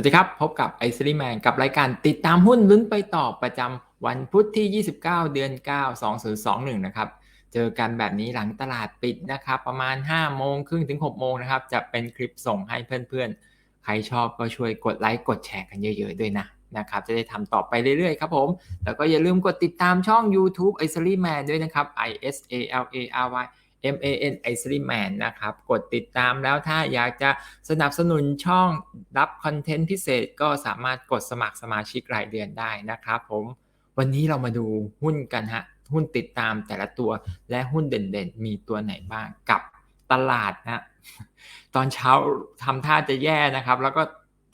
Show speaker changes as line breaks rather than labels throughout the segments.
วัสดีครับ พบกับไอซ์ลีแมนกับรายการติดตามหุ้นลุ้นไปต่อประจำวันพุธที่ 29 เดือน 9 2021 นะครับ เจอกันแบบนี้หลังตลาดปิดนะครับ ประมาณ 5 โมงครึ่งถึง 6 โมงนะครับ จะเป็นคลิปส่งให้เพื่อนๆ ใครชอบก็ช่วยกดไลค์กดแชร์กันเยอะๆ ด้วยนะนะครับ จะได้ทำต่อไปเรื่อยๆ ครับผม แล้วก็อย่าลืมกดติดตามช่อง YouTube i s l y Man ด้วยนะครับ I S A L A R Y M A N i s l y Man นะครับ กดติดตามแล้วถ้าอยากจะสนับสนุนช่องรับคอนเทนต์พิเศษก็สามารถกดสมัครสมาชิกรายเดือนได้นะครับผมวันนี้เรามาดูหุ้นกันฮะ หุ้นติดตามแต่ละตัวและหุ้นเด่นๆ มีตัวไหนบ้างกับตลาดนะตอนเช้าทำท่าจะแย่นะครับ แล้วก็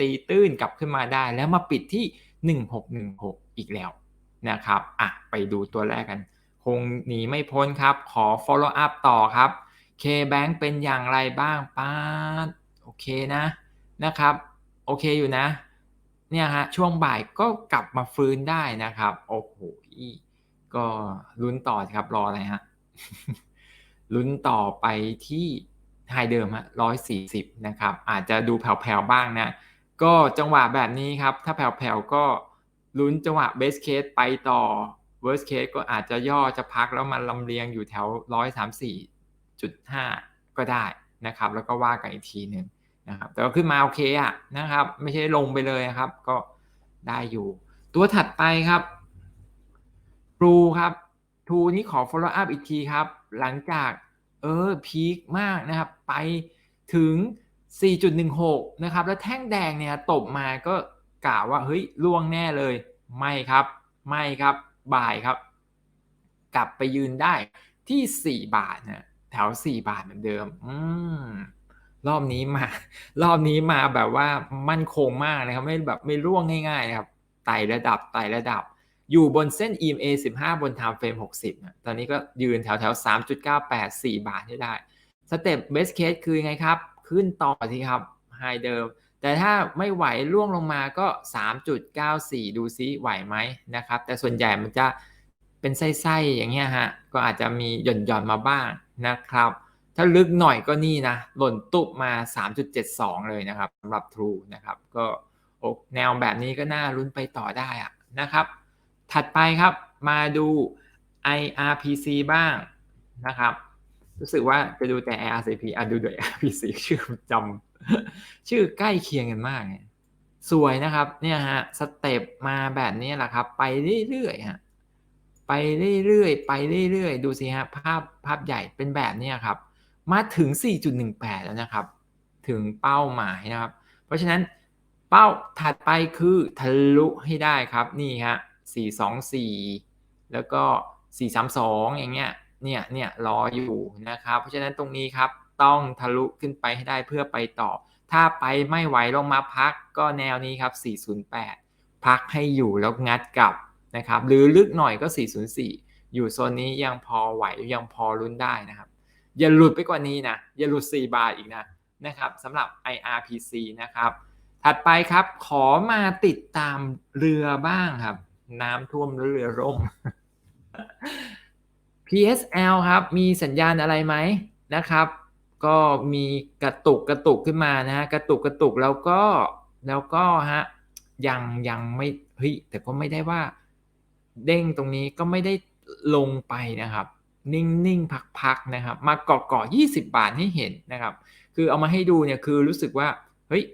ตีตื้นกลับขึ้นมาได้ แล้วมาปิดที่ 1616 อีกแล้วนะครับ อะ ไปดูตัวแรกกัน คงหนีไม่พ้นครับ ขอ follow up ต่อครับ K-Bank เป็นอย่างไรบ้างป้าโอเคนะนะครับ โอเคอยู่นะ เนี่ยฮะช่วงบ่ายก็กลับมาฟื้นได้นะครับ โอ้โหก็ลุ้นต่อครับรออะไรฮะลุ้นต่อไปที่ไฮเดิมฮะร้อยสี่สิบนะครับ อาจจะดูแผ่วๆบ้างนะ ก็จังหวะแบบนี้ครับ ถ้าแผ่วๆก็ลุ้นจังหวะเบสเคสไปต่อ worst case ก็อาจจะย่อจะพักแล้วมันลำเลียงอยู่แถวร้อยสามสี่จุดห้าก็ได้นะครับ แล้วก็ว่ากันอีกทีหนึ่งนะครับ แต่ก็ขึ้นมาโอเคอะนะครับ ไม่ใช่ลงไปเลยครับ ก็ได้อยู่ ตัวถัดไปครับทรูครับทรูนี้ขอ follow up อีกทีครับ หลังจากเออพีคมากนะครับ ไปถึง 4.16 นะครับ แล้วแท่งแดงเนี่ยตบมาก็กล่าวว่าเฮ้ยล่วงแน่เลย ไม่ครับ ไม่ครับ บ่ายครับ กลับไปยืนได้ที่ 4 บาทนะแถว 4 บาทเหมือนเดิม อืมรอบนี้มา รอบนี้มาแบบว่ามั่นคงมากนะครับไม่แบบไม่ร่วงง่ายๆนะครับไต่ระดับไต่ระดับ อยู่บนเส้น EMA 15 บน time frame 60นะตอนนี้ก็ยืนแถวแถว3.984 บาทได้สเต็ป best case คือไงครับ ขึ้นต่อสิครับ high เดิม แต่ถ้าไม่ไหวล่วงลงมาก็ 3.94 ดูซิไหวไหมนะครับ แต่ส่วนใหญ่มันจะเป็นไส้ๆอย่างเงี้ยฮะ ก็อาจจะมีหย่อนๆมาบ้างนะครับ ถ้าลึกหน่อยก็นี่นะ หล่นตุบมา 3.72 เลยนะครับสำหรับ True นะครับ ก็แนวแบบนี้ก็น่าลุ้นไปต่อได้อะนะครับ ถัดไปครับมาดู IRPC บ้างนะครับ รู้สึกว่าจะดูแต่ IRCP อะดูด้วย IRPC ชื่อจำ ชื่อใกล้เคียงกันมากเนี่ยสวยนะครับ เนี่ยฮะสเต็ปมาแบบนี้แหละครับ ไปเรื่อยๆฮะไปเรื่อยๆไปเรื่อยๆดูสิฮะภาพภาพใหญ่เป็นแบบนี้ครับ มาถึง 4.18 แล้วนะครับ ถึงเป้าหมายนะครับ เพราะฉะนั้นเป้าถัดไปคือทะลุให้ได้ครับนี่ฮะ424 แล้วก็ 432 อย่างเงี้ยเนี่ยเนี่ยรออยู่นะครับ เพราะฉะนั้นตรงนี้ครับ ต้องทะลุขึ้นไปให้ได้เพื่อไปต่อ ถ้าไปไม่ไหวลงมาพักก็แนวนี้ครับ 408 พักให้อยู่แล้วงัดกลับนะครับ หรือลึกหน่อยก็ 404 อยู่โซนนี้ยังพอไหวยังพอลุ้นได้นะครับ อย่าหลุดไปกว่านี้นะ อย่าหลุด 4 บาทอีกนะนะครับสำหรับ IRPC นะครับ ถัดไปครับขอมาติดตามเรือบ้างครับ น้ำท่วมเรือร่ม PSL ครับ มีสัญญาณอะไรไหมนะครับ ก็มีกระตุกกระตุกขึ้นมานะฮะกระตุกกระตุกแล้วก็แล้วก็ฮะยังยังไม่เฮ้ยแต่ก็ไม่ได้ว่า เด้งตรงนี้ก็ไม่ได้ลงไปนะครับ นิ่งๆพักๆนะครับ มาเกาะเกาะ20บาทให้เห็นนะครับ คือเอามาให้ดูเนี่ยคือรู้สึกว่าเฮ้ย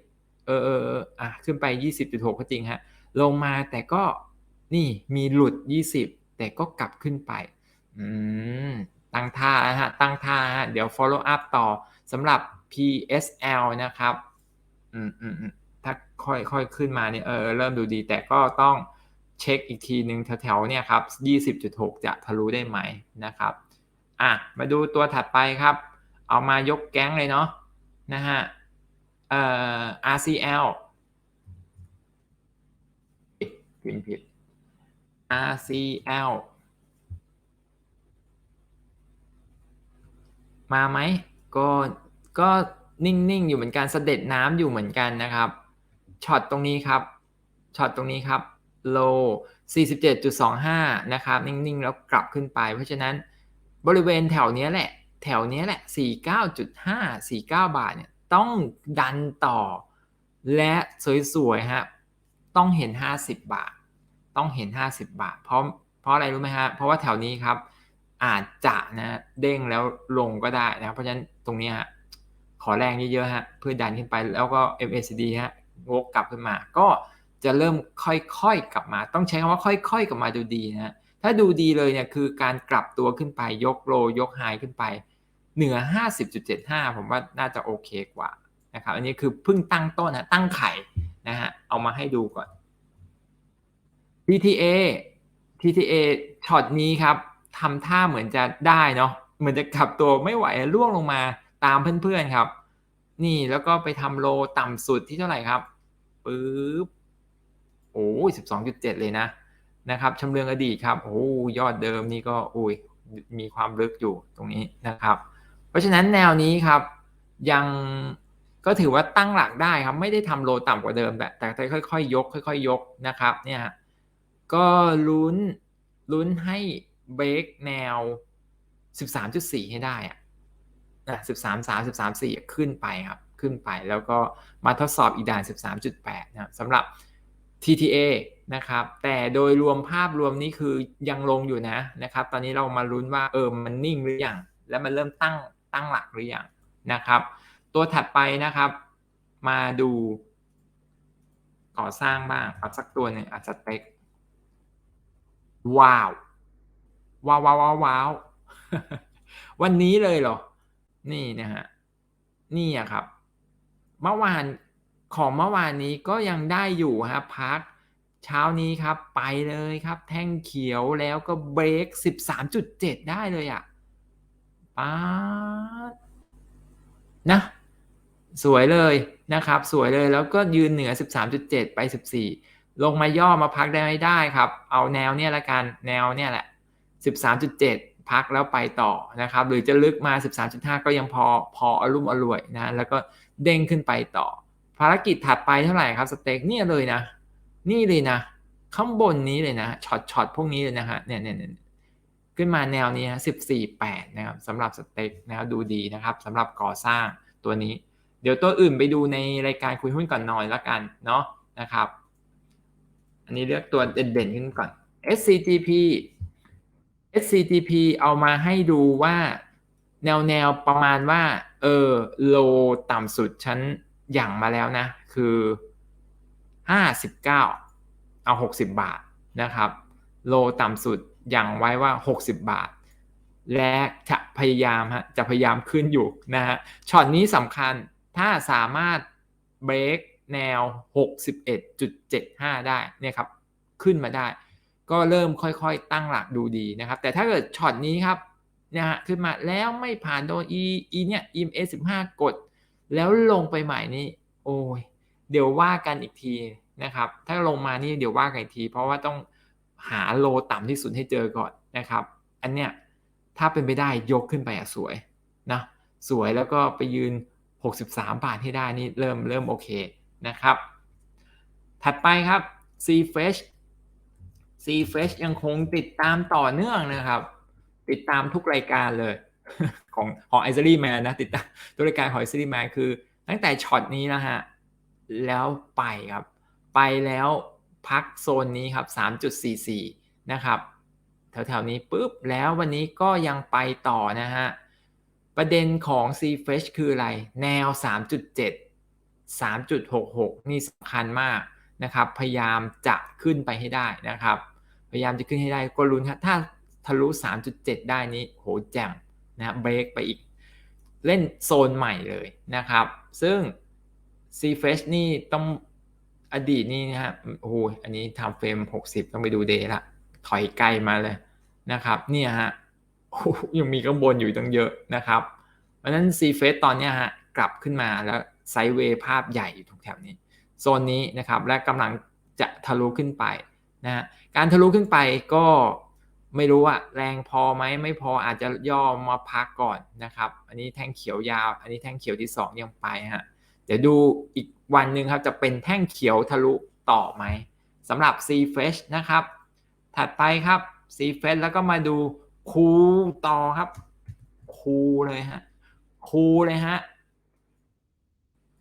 เออเอออะขึ้นไป 20.6 ก็จริงฮะลงมาแต่ก็นี่มีหลุด 20 แต่ก็กลับขึ้นไป อืม ตั้งท่าฮะตั้งท่าฮะเดี๋ยว follow up ต่อสำหรับ PSL นะครับอืมอืมถ้าค่อยค่อยขึ้นมาเนี่ยเออเริ่มดูดี แต่ก็ต้องเช็คอีกทีหนึ่งแถวๆเนี่ยครับ 20.6 จะทะลุได้ไหมนะครับอะมาดูตัวถัดไปครับ เอามายกแก๊งเลยเนาะนะฮะเอ่อ RCL พิมพ์ผิด RCL มาไหมก็ก็นิ่งๆอยู่เหมือนกันเสด็จน้ำอยู่เหมือนกันนะครับช็อตตรงนี้ครับช็อตตรงนี้ครับโล47.25 นะครับ นิ่ง ๆ แล้วกลับขึ้นไป เพราะฉะนั้นบริเวณแถวนี้แหละ แถวนี้แหละ 49.5 49 บาทเนี่ยต้องดันต่อ และสวยๆฮะต้องเห็น 50 บาท ต้องเห็น 50 บาท เพราะเพราะอะไรรู้ไหมฮะ เพราะว่าแถวนี้ครับ อาจจะนะเด้งแล้วลงก็ได้นะเพราะฉะนั้นตรงนี้ฮะขอแรงเยอะๆฮะเพื่อดันขึ้นไปแล้วก็ MACD ฮะวกกลับขึ้นมา ก็จะเริ่มค่อยๆกลับมา ต้องใช้คำว่าค่อยๆกลับมาดูดีนะถ้าดูดีเลยเนี่ยคือการกลับตัวขึ้นไปยกโลยกไฮขึ้นไปเหนือ 50.75 ผมว่าน่าจะโอเคกว่านะครับ อันนี้คือเพิ่งตั้งต้นนะตั้งไข่นะฮะเอามาให้ดูก่อน TTA TTA ช็อตนี้ครับ ทำท่าเหมือนจะได้เนาะเหมือนจะขับตัวไม่ไหวร่วงลงมาตามเพื่อนๆครับ นี่แล้วก็ไปทำโลต่ำสุดที่เท่าไหร่ครับปึ๊บโอ้ย12.7เจ็ดเลยนะนะครับชำเลืองอดีตครับโอ้ยอดเดิมนี่ก็อุ้ยมีความลึกอยู่ตรงนี้นะครับ เพราะฉะนั้นแนวนี้ครับยังก็ถือว่าตั้งหลักได้ครับ ไม่ได้ทำโลต่ำกว่าเดิม แต่แต่ค่อยๆยก ค่อยๆยกนะครับเนี่ยก็ลุ้นลุ้นให้ เบรกแนว 13.4 ให้ได้อะนะ13 3 13 4 ขึ้นไปครับ ขึ้นไปแล้วก็มาทดสอบอีกด่าน 13.8 นะสำหรับ TTA นะครับ แต่โดยรวมภาพรวมนี้คือยังลงอยู่นะนะครับ ตอนนี้เรามาลุ้นว่าเออมันนิ่งหรือยัง แล้วมันเริ่มตั้งตั้งหลักหรือยังนะครับ ตัวถัดไปนะครับ มาดูก่อสร้างบ้างเอาสักตัวหนึ่งอาจจะเต็กว้าว ว้าวว้าวว้าวว้าววันนี้เลยเหรอ นี่นะฮะ นี่อะครับ เมื่อวานของเมื่อวานนี้ก็ยังได้อยู่ฮะพักเช้านี้ครับไปเลยครับ แท่งเขียวแล้วก็เบรก 13.7 ได้เลยอะ่ะป๊านะ สวยเลยนะครับ สวยเลยแล้วก็ยืนเหนือ 13.7 ไป 14 ลงมาย่อมาพักได้ไม่ได้ครับ เอาแนวเนี่ยละกัน แนวเนี่ยแหละ 13.7 พักแล้วไปต่อนะครับหรือจะลึกมา 13.5 ก็ยังพอพออรุ่มอร่วยนะแล้วก็เด้งขึ้นไปต่อ ภารกิจถัดไปเท่าไหร่ครับสเต็กเนี่ยเลยนะ นี่เลยนะ ข้างบนนี้เลยนะช็อตช็อตพวกนี้เลยนะฮะเนี่ยเนี่ยขึ้นมาแนวนี้ฮะสิบสี่แปดนะครับสำหรับสเต็กนะครับดูดีนะครับสำหรับก่อสร้างตัวนี้ เดี๋ยวตัวอื่นไปดูในรายการคุยหุ้นก่อนนอนแล้วกันเนาะนะครับ อันนี้เลือกตัวเด่นๆขึ้นก่อน SCTP SCTP เอามาให้ดูว่าแนวแนวประมาณว่าเออโลต่ำสุดชั้นอย่างมาแล้วนะ คือ59เอา60บาทนะครับ โลต่ำสุดอย่างไว้ว่า60บาท และจะพยายามฮะจะพยายามขึ้นอยู่นะฮะช็อตนี้สำคัญถ้าสามารถเบรกแนว 61.75 ได้เนี่ยครับ ขึ้นมาได้ ก็เริ่มค่อยๆ ตั้งหลักดูดีนะครับ แต่ถ้าเกิดช็อตนี้ครับนะฮะขึ้นมาแล้วไม่ผ่านโดน e e เนี่ย EMA 15 กด แล้วลงไปใหม่นี่โอ้ยเดี๋ยวว่ากันอีกทีนะครับ ถ้าลงมานี่เดี๋ยวว่ากันอีกที เพราะว่าต้องหาโลต่ำที่สุดให้เจอก่อนนะครับ อันเนี้ยถ้าเป็นไปได้ยกขึ้นไปอะสวยนะสวยแล้วก็ไปยืน 63 บาทให้ได้นี่เริ่มเริ่มโอเคนะครับ ถัดไปครับ C Fresh C Fresh ยังคงติดตามต่อเนื่องนะครับ ติดตามทุกรายการเลย ของของไอซ์รีแมนนะติดตามทุกรายการของไอซ์รีแมนคือตั้งแต่ช็อตนี้นะฮะ แล้วไปครับ ไปแล้วพักโซนนี้ครับ 3.44 นะครับ แถวๆนี้ปุ๊บ แล้ววันนี้ก็ยังไปต่อนะฮะ ประเด็นของ C Fresh คืออะไร แนว 3.7 3.66 นี่สำคัญมากนะครับ พยายามจะขึ้นไปให้ได้นะครับ พยายามจะขึ้นให้ได้ก็ลุ้นถ้าทะลุ 3.7 ได้นี้โหแจ่มนะเบรกไปอีก เล่นโซนใหม่เลยนะครับ ซึ่ง C Fresh นี่ต้องอดีตนี่นะฮะโอ้โหอันนี้ทำเฟรม 60 ต้องไปดูเดย์ละถอยไกลมาเลยนะครับ เนี่ยฮะยังมีข้างบนอยู่ตั้งเยอะนะครับ เพราะนั้น C Fresh ตอนนี้ฮะกลับขึ้นมาแล้วไซด์เวย์ภาพใหญ่อยู่ทุกแถวนี้ โซนนี้นะครับและกำลังจะทะลุขึ้นไป นะฮะการทะลุขึ้นไปก็ไม่รู้อะแรงพอไหมไม่พออาจจะย่อมาพักก่อนนะครับ อันนี้แท่งเขียวยาว อันนี้แท่งเขียวที่ 2 ยังไปฮะเดี๋ยวดูอีกวันหนึ่งครับจะเป็นแท่งเขียวทะลุต่อไหมสำหรับ C Fresh นะครับ ถัดไปครับ C Fresh แล้วก็มาดูคูต่อครับคูเลยฮะคูเลยฮะ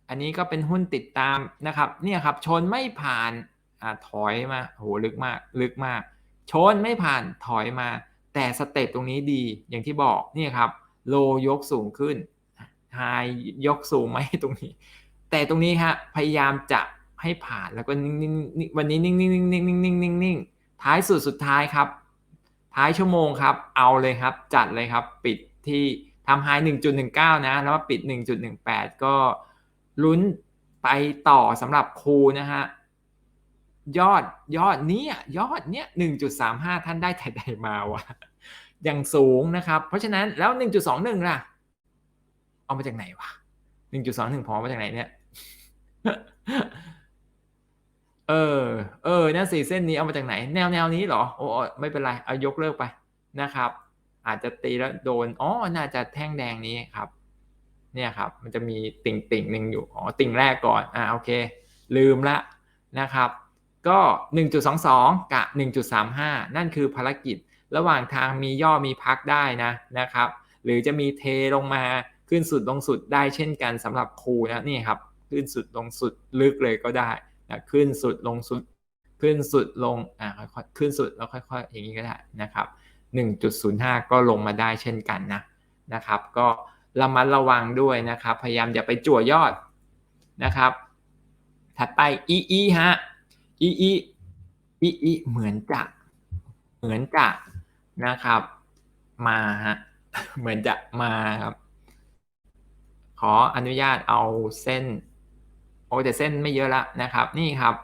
อันนี้ก็เป็นหุ้นติดตามนะครับเนี่ยครับชนไม่ผ่าน อ่าถอยมาโหลึกมากลึกมาก ชนไม่ผ่านถอยมา แต่สเต็ปตรงนี้ดีอย่างที่บอกนี่ครับโลยกสูงขึ้นไฮยกสูงไหมตรงนี้ แต่ตรงนี้ฮะพยายามจะให้ผ่านแล้วก็นิ่งๆวันนี้นิ่งๆนิ่งๆนิ่งๆนิ่งๆนิ่งๆท้ายสุดสุดท้ายครับ ท้ายชั่วโมงครับ เอาเลยครับ จัดเลยครับ ปิดที่ทำไฮ1.19 นะ แล้วปิด 1.18 ก็ลุ้นไปต่อสำหรับครูนะฮะ ยอดยอดนี้ยอดเนี้ย1.35ท่านได้แต่ใดมาวะอย่างสูงนะครับ เพราะฉะนั้นแล้ว1.21ล่ะ เอามาจากไหนวะ1.21พอมาจากไหนเนี่ย เออ เออนั่นสี่เส้นนี้เอามาจากไหน แนวแนวนี้เหรอโอ้ไม่เป็นไรเอายกเลิกไปนะครับ อาจจะตีแล้วโดนอ๋อน่าจะแท่งแดงนี้ครับ เนี่ยครับ มันจะมีติ่งติ่งหนึ่งอยู่อ๋อติ่งแรกก่อนอ่าโอเค ลืมละนะครับ ก็ 1.22 กับ 1.35 นั่นคือภารกิจ ระหว่างทางมีย่อมีพักได้นะนะครับ หรือจะมีเทลงมาขึ้นสุดลงสุดได้เช่นกันสำหรับครูนะนี่ครับขึ้นสุดลงสุดลึกเลยก็ได้นะขึ้นสุดลงสุด ขึ้นสุดลงอ่าค่อยๆขึ้นสุดแล้วค่อยๆอย่างนี้ก็ได้นะครับ 1.05 ก็ลงมาได้เช่นกันนะนะครับ ก็ระมัดระวังด้วยนะครับ พยายามอย่าไปจั่วยอดนะครับ ถัดไป EE ฮะ EE EE เหมือนจะเหมือนจะนะครับ มาฮะเหมือนจะมาครับ ขออนุญาตเอาเส้นโอ้แต่เส้นไม่เยอะละนะครับ นี่ครับ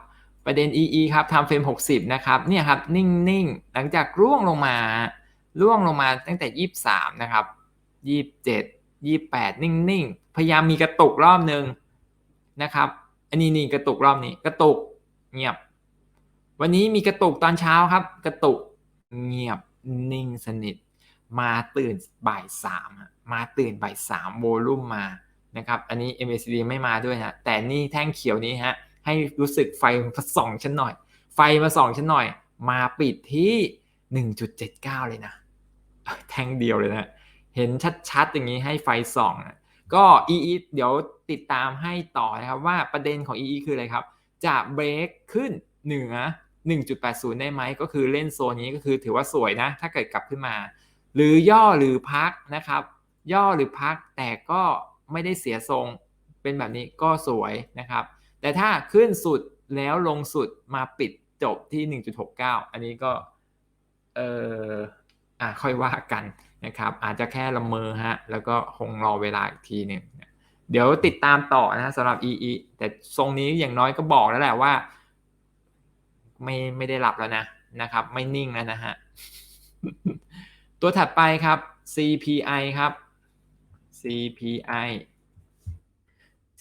ประเด็น EE ครับทำเฟรม 60 นะครับเนี่ยครับ นิ่งๆ หลังจากร่วงลงมา ร่วงลงมาตั้งแต่ 23 นะครับ 27 28 นิ่งๆ พยายามมีกระตุกรอบนึงนะครับ อันนี้นี่กระตุกรอบนี้ กระตุกเงียบ วันนี้มีกระตุกตอนเช้าครับ กระตุกเงียบนิ่งสนิท มาตื่นบ่ายสามมาตื่นบ่ายสามโวลุ่มมานะครับอันนี้ MACD ไม่มาด้วยนะแต่นี่แท่งเขียวนี้ฮะให้รู้สึกไฟมาส่องฉันหน่อย ไฟมาส่องฉันหน่อย มาปิดที่ 1.79 เลยนะ แท่งเดียวเลยนะ เห็นชัดๆ อย่างนี้ให้ไฟส่องนะก็ EE เดี๋ยวติดตามให้ต่อนะครับว่าประเด็นของ EE คืออะไรครับ จะเบรกขึ้นเหนือ 1.80 ได้ไหมก็คือเล่นโซนนี้ก็คือถือว่าสวยนะ ถ้าเกิดกลับขึ้นมา หรือย่อหรือพักนะครับ ย่อหรือพักแต่ก็ไม่ได้เสียทรงเป็นแบบนี้ก็สวยนะครับ แต่ถ้าขึ้นสุดแล้วลงสุดมาปิดจบที่ 1.69 อันนี้ก็เอออะค่อยว่ากันนะครับ อาจจะแค่ละเมอฮะแล้วก็คงรอเวลาอีกทีหนึ่งเดี๋ยวติดตามต่อนะสำหรับ EE แต่ทรงนี้อย่างน้อยก็บอกแล้วแหละว่า ไม่ไม่ได้หลับแล้วนะนะครับ ไม่นิ่งแล้วนะฮะตัวถัดไปครับ CPI ครับ CPI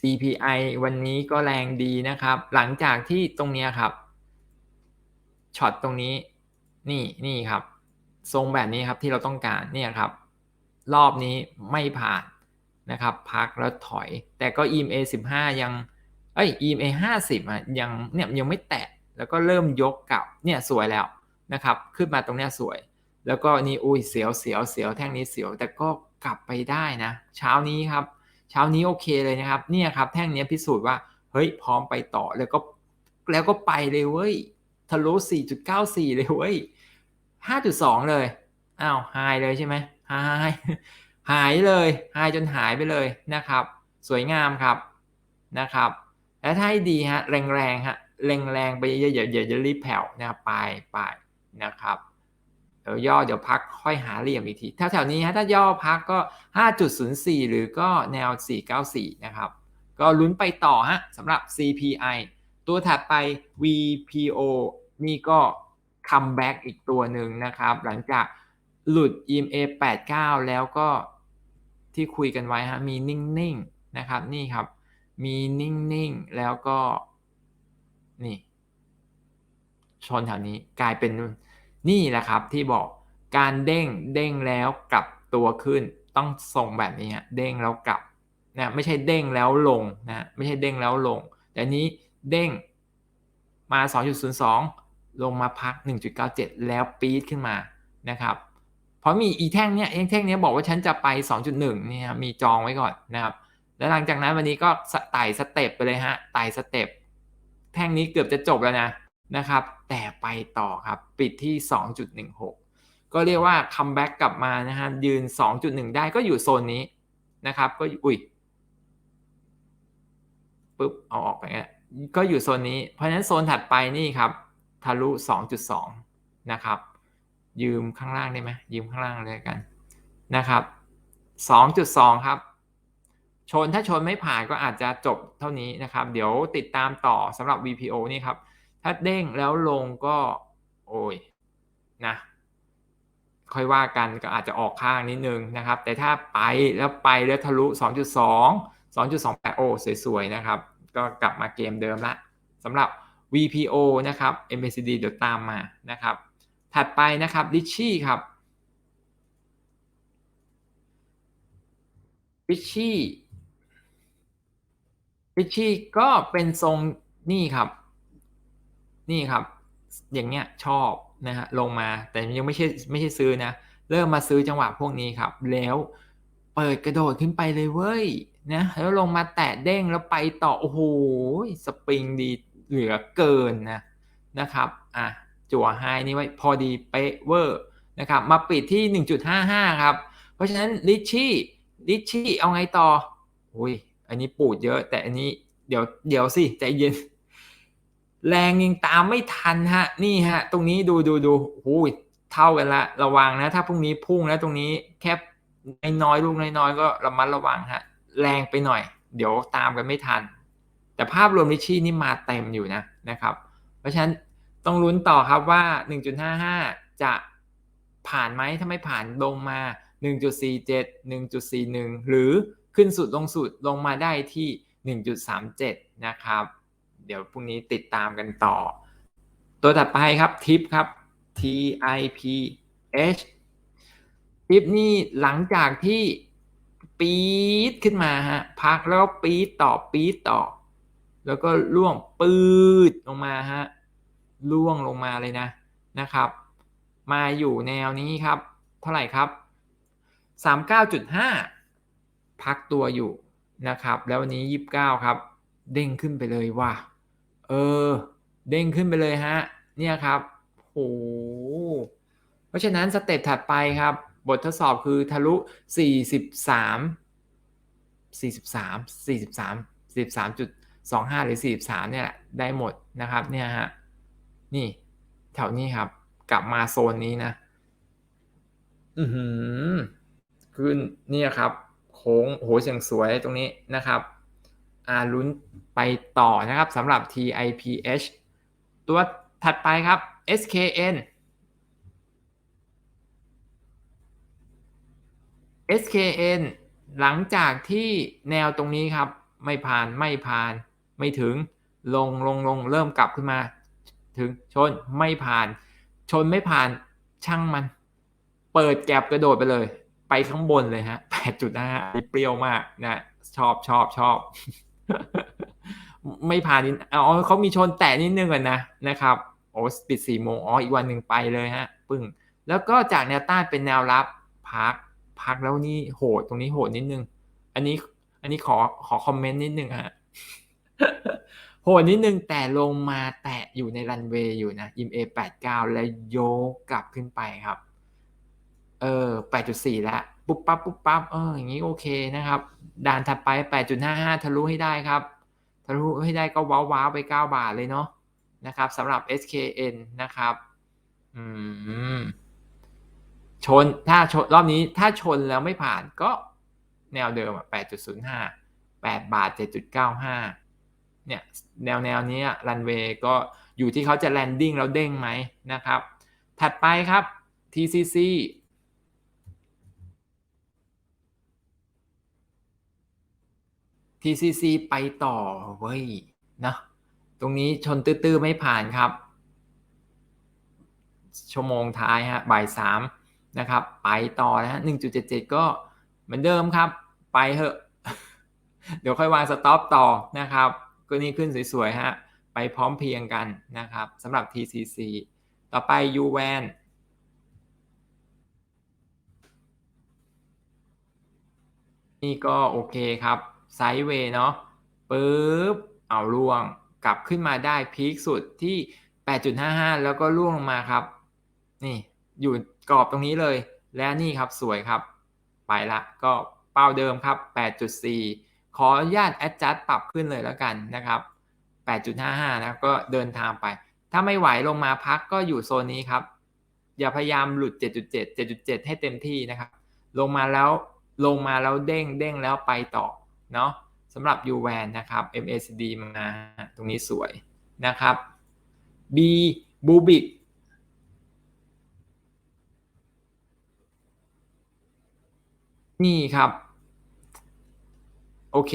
CPI วันนี้ก็แรงดีนะครับ หลังจากที่ตรงนี้ครับช็อตตรงนี้นี่นี่ครับ ทรงแบบนี้ครับที่เราต้องการเนี่ยครับ รอบนี้ไม่ผ่านนะครับ พักแล้วถอย แต่ก็ EMA 15 ยังเอ้ย EMA 50อะยังเนี่ยยังไม่แตะ แล้วก็เริ่มยกกลับเนี่ยสวยแล้วนะครับ ขึ้นมาตรงเนี้ยสวย แล้วก็นี่อุ้ยเสียวเสียวเสียวแท่งนี้เสียว แต่ก็กลับไปได้นะ เช้านี้ครับ เช้านี้โอเคเลยนะครับ เนี่ยครับแท่งนี้พิสูจน์ว่าเฮ้ยพร้อมไปต่อแล้วก็แล้วก็ไปเลยเว้ยทะลุ 4.94 เลยเว้ย 5.2 เลย อ้าวหายเลยใช่ไหมหาย หายเลยหายจนหายไปเลยนะครับ สวยงามครับนะครับ แล้วถ้าให้ดีฮะแรงๆฮะ แรงๆไปเยอะๆอย่าอย่ารีบแผ่วนะครับไปไปนะครับเดี๋ยวย่อเดี๋ยวพักค่อยหาเหลี่ยมอีกทีแถวๆนี้ฮะถ้าย่อพักก็ 5.04 หรือก็แนว 494 นะครับ ก็ลุ้นไปต่อฮะสำหรับ CPI ตัวถัดไป VPO นี่ก็คัมแบ็กอีกตัวหนึ่งนะครับ หลังจากหลุด EMA 89 แล้วก็ที่คุยกันไว้ฮะมีนิ่งๆนะครับนี่ครับมีนิ่งๆแล้วก็ นี่ชนแถวนี้กลายเป็นนี่แหละครับที่บอกการเด้งเด้งแล้วกลับตัวขึ้น ต้องทรงแบบนี้เด้งแล้วกลับนะไม่ใช่เด้งแล้วลงนะไม่ใช่เด้งแล้วลง แต่นี้เด้งมา 2.02 ลงมาพัก 1.97 แล้วปี๊ดขึ้นมานะครับเพราะมีอีแท่งเนี้ยเองแท่งเนี้ยบอกว่าฉันจะไป 2.1 เนี่ยมีจองไว้ก่อนนะครับแล้วหลังจากนั้นวันนี้ก็ไต่สเต็ปไปเลยฮะไต่สเต็ป แท่งนี้เกือบจะจบแล้วนะนะครับ แต่ไปต่อครับ ปิดที่ 2.16 ก็เรียกว่าคัมแบ็กกลับมานะฮะยืน 2.1 ได้ก็อยู่โซนนี้นะครับ ก็อุ้ยปุ๊บเอาออกไปแล้วก็อยู่โซนนี้ เพราะฉะนั้นโซนถัดไปนี่ครับ ทะลุ 2.2 นะครับ ยืมข้างล่างได้ไหมยืมข้างล่างเลยกันนะครับ 2.2 ครับ ชนถ้าชนไม่ผ่านก็อาจจะจบเท่านี้นะครับ เดี๋ยวติดตามต่อสำหรับ VPO นี่ครับ ถ้าเด้งแล้วลงก็โอ้ยนะ ค่อยว่ากันก็อาจจะออกข้างนิดนึงนะครับ แต่ถ้าไปแล้วไปแล้วทะลุ 2.2 2.28โอ้สวยๆนะครับ ก็กลับมาเกมเดิมละสำหรับ VPO นะครับ MACD เดี๋ยวตามมานะครับ ถัดไปนะครับ r i c h i ครับ r i c h i r i c h i ก็เป็นทรงนี่ครับ นี่ครับ อย่างเงี้ยชอบนะฮะลงมาแต่ยังไม่ใช่ไม่ใช่ซื้อนะ เริ่มมาซื้อจังหวะพวกนี้ครับ แล้วเปิดกระโดดขึ้นไปเลยเว้ยนะแล้วลงมาแตะเด้งแล้วไปต่อโอ้โหสปริงดีเหลือเกินนะนะครับอะจั่วไฮนี่ไว้พอดีเป๊ะเวอร์นะครับมาปิดที่ 1.55 ครับ เพราะฉะนั้นลิชชี่ลิชชี่เอาไงต่ออุ้ย อันนี้ปูดเยอะแต่อันนี้เดี๋ยวเดี๋ยวสิใจเย็น แรงยังตามไม่ทันฮะ นี่ฮะ ตรงนี้ดูดูดูโอ้ยเท่ากันละ ระวังนะ ถ้าพรุ่งนี้พุ่งแล้วตรงนี้แค่น้อยลูกน้อยก็ระมัดระวังฮะ แรงไปหน่อย เดี๋ยวตามกันไม่ทัน แต่ภาพรวมลิชี่นี่มาเต็มอยู่นะนะครับ เพราะฉะนั้นต้องลุ้นต่อครับว่า 1.55 จะผ่านไหมถ้าไม่ผ่านลงมา 1.47 1.41 หรือขึ้นสุดลงสุดลงมาได้ที่ 1.37 นะครับ เดี๋ยวพรุ่งนี้ติดตามกันต่อ ตัวถัดไปครับทิปครับ TIPH ทิปนี่หลังจากที่ปี๊ดขึ้นมาฮะพักแล้วปี๊ดต่อปี๊ดต่อ แล้วก็ล่วงปืดลงมาฮะล่วงลงมาเลยนะนะครับ มาอยู่แนวนี้ครับ เท่าไหร่ครับ 39.5 พักตัวอยู่นะครับ แล้ววันนี้ 29 ครับ เด้งขึ้นไปเลยว่าเออ เด้งขึ้นไปเลยฮะ เนี่ยครับโหเพราะฉะนั้นสเต็ปถัดไปครับ บททดสอบคือทะลุ 43 43 43 43.25 หรือ 43 เนี่ยได้หมดนะครับเนี่ยฮะนี่แถวนี้ครับ กลับมาโซนนี้นะ อือหือ ขึ้นเนี่ยครับ โค้งโหเสียงสวยตรงนี้นะครับอาลุ้นไปต่อนะครับสำหรับ TIPH ตัวถัดไปครับ SKN SKN หลังจากที่แนวตรงนี้ครับ ไม่ผ่านไม่ผ่านไม่ถึงลงลงลงเริ่มกลับขึ้นมา ถึงชนไม่ผ่าน ชนไม่ผ่านช่างมัน เปิดแก็บกระโดดไปเลย ไปข้างบนเลยฮะ8.5เปรี้ยวมากนะ ชอบชอบชอบ ไม่ผ่านอ๋อเขามีชนแตะนิดนึงก่อนนะนะครับโอ้ปิดสี่โมงอ๋ออีกวันหนึ่งไปเลยฮะ ปึ้ง แล้วก็จากแนวต้านเป็นแนวรับพักพักแล้วนี่โหดตรงนี้โหดนิดนึง อันนี้อันนี้ขอขอคอมเมนต์นิดนึงฮะโหดนิดนึงแต่ลงมาแตะอยู่ในรันเวย์อยู่นะ อิมเอแปดเก้าแล้วโยกกลับขึ้นไปครับ เออแปดจุดสี่แล้ว ปุ๊บปั๊บปุ๊บปั๊บเอออย่างนี้โอเคนะครับ ด่านถัดไปแปดจุดห้าห้าทะลุให้ได้ครับ ทะลุให้ได้ก็ว้าวว้าวไปเก้าบาทเลยเนาะนะครับสำหรับ SKN นะครับอืมชนถ้าชนรอบนี้ถ้าชนแล้วไม่ผ่านก็แนวเดิมอะ 8.05 8 บาท 7.95 เนี่ย แนวแนวนี้รันเวย์ก็อยู่ที่เขาจะแลนดิ้งแล้วเด้งไหมนะครับ ถัดไปครับ TCC TCC ไปต่อเว้ยนะตรงนี้ชนตื้อๆไม่ผ่านครับ ชั่วโมงท้ายฮะบ่ายสามนะครับ ไปต่อนะฮะหนึ่งจุดเจ็ดเจ็ดก็เหมือนเดิมครับ ไปเถอะ เดี๋ยวค่อยวางสต็อปต่อนะครับก็นี่ขึ้นสวยๆฮะไปพร้อมเพียงกันนะครับสำหรับ TCC ต่อไป UWAN นี่ก็โอเคครับ ไซด์เวย์เนาะปึ๊บเอาล่วงกลับขึ้นมาได้พีคสุดที่ 8.55 แล้วก็ล่วงลงมาครับ นี่อยู่กรอบตรงนี้เลย และนี่ครับสวยครับ ไปละก็เป้าเดิมครับ 8.4 ขออนุญาต adjust ปรับขึ้นเลยแล้วกันนะครับ 8.55นะก็เดินทางไป ถ้าไม่ไหวลงมาพักก็อยู่โซนนี้ครับ อย่าพยายามหลุด 7.7 7.7 ให้เต็มที่นะครับ ลงมาแล้วลงมาแล้วเด้งเด้งแล้วไปต่อ เนาะสำหรับ u w a n นะครับ MACD มาตรงนี้สวยนะครับ B b u b i c นี่ครับ โอเค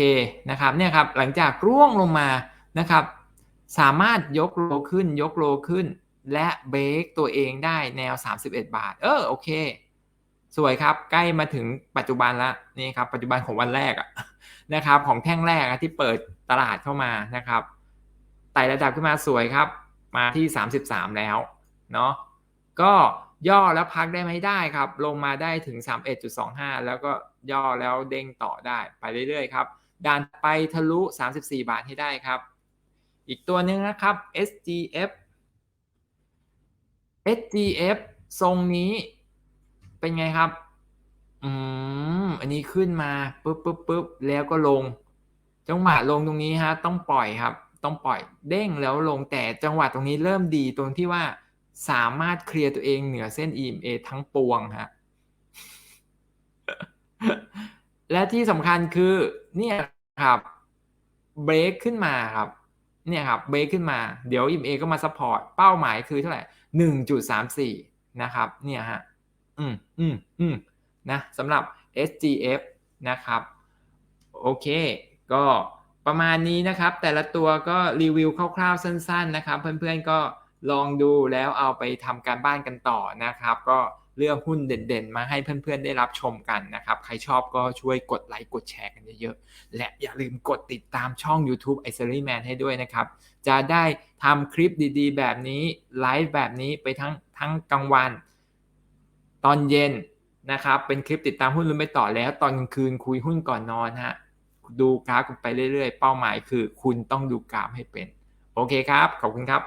นะครับเนี่ยครับหลังจากร่วงลงมานะครับ สามารถยกโลขึ้นยกโลขึ้น และเบรกตัวเองได้แนว 31 บาท เออโอเค สวยครับใกล้มาถึงปัจจุบันแล้วนี่ครับ ปัจจุบันของวันแรกอะ นะครับของแท่งแรกที่เปิดตลาดเข้ามานะครับไต่ระดับขึ้นมาสวยครับ มาที่ 33 แล้วเนาะก็ย่อแล้วพักได้ไหมได้ครับ ลงมาได้ถึง 31.25 แล้วก็ย่อแล้วเด้งต่อได้ไปเรื่อยๆครับดันไปทะลุ 34 บาทให้ได้ครับ อีกตัวหนึ่งนะครับ SGF SGF ทรงนี้เป็นไงครับ อืมอันนี้ขึ้นมาปุ๊บปุ๊บปุ๊บแล้วก็ลง จังหวะลงตรงนี้ฮะ ต้องปล่อยครับ ต้องปล่อยเด้งแล้วลงแต่จังหวะตรงนี้เริ่มดีตรงที่ว่าสามารถเคลียร์ตัวเองเหนือเส้น EMA ทั้งปวงฮะและที่สำคัญคือเนี่ยครับเบรกขึ้นมาครับ เนี่ยครับเบรกขึ้นมา เดี๋ยว EMA ก็มาซัพพอร์ตเป้าหมายคือเท่าไหร่หนึ่งจุดสามสี่นะครับ เนี่ยฮะ อืมอืมอืม นะสำหรับ SGF นะครับโอเค ก็ประมาณนี้นะครับ แต่ละตัวก็รีวิวคร่าวๆสั้น ๆ นะครับ เพื่อนๆก็ลองดูแล้วเอาไปทำการบ้านกันต่อนะครับ ก็เลือกหุ้นเด่นๆ มาให้เพื่อนๆได้รับชมกันนะครับ ใครชอบก็ช่วยกดไลค์กดแชร์กันเยอะๆ และอย่าลืมกดติดตามช่อง YouTube i s a l y Man ให้ด้วยนะครับ จะได้ทำคลิปดีๆ แบบนี้ไลฟ์แบบนี้ไปทั้งทั้งกลางวัน ตอนเย็น นะครับ เป็นคลิปติดตามหุ้นลุ้นไปต่อแล้ว ตอนกลางคืนคุยหุ้นก่อนนอนฮะ ดูกราฟไปเรื่อยๆ เป้าหมายคือ คุณต้องดูกราฟให้เป็น โอเคครับ ขอบคุณครับ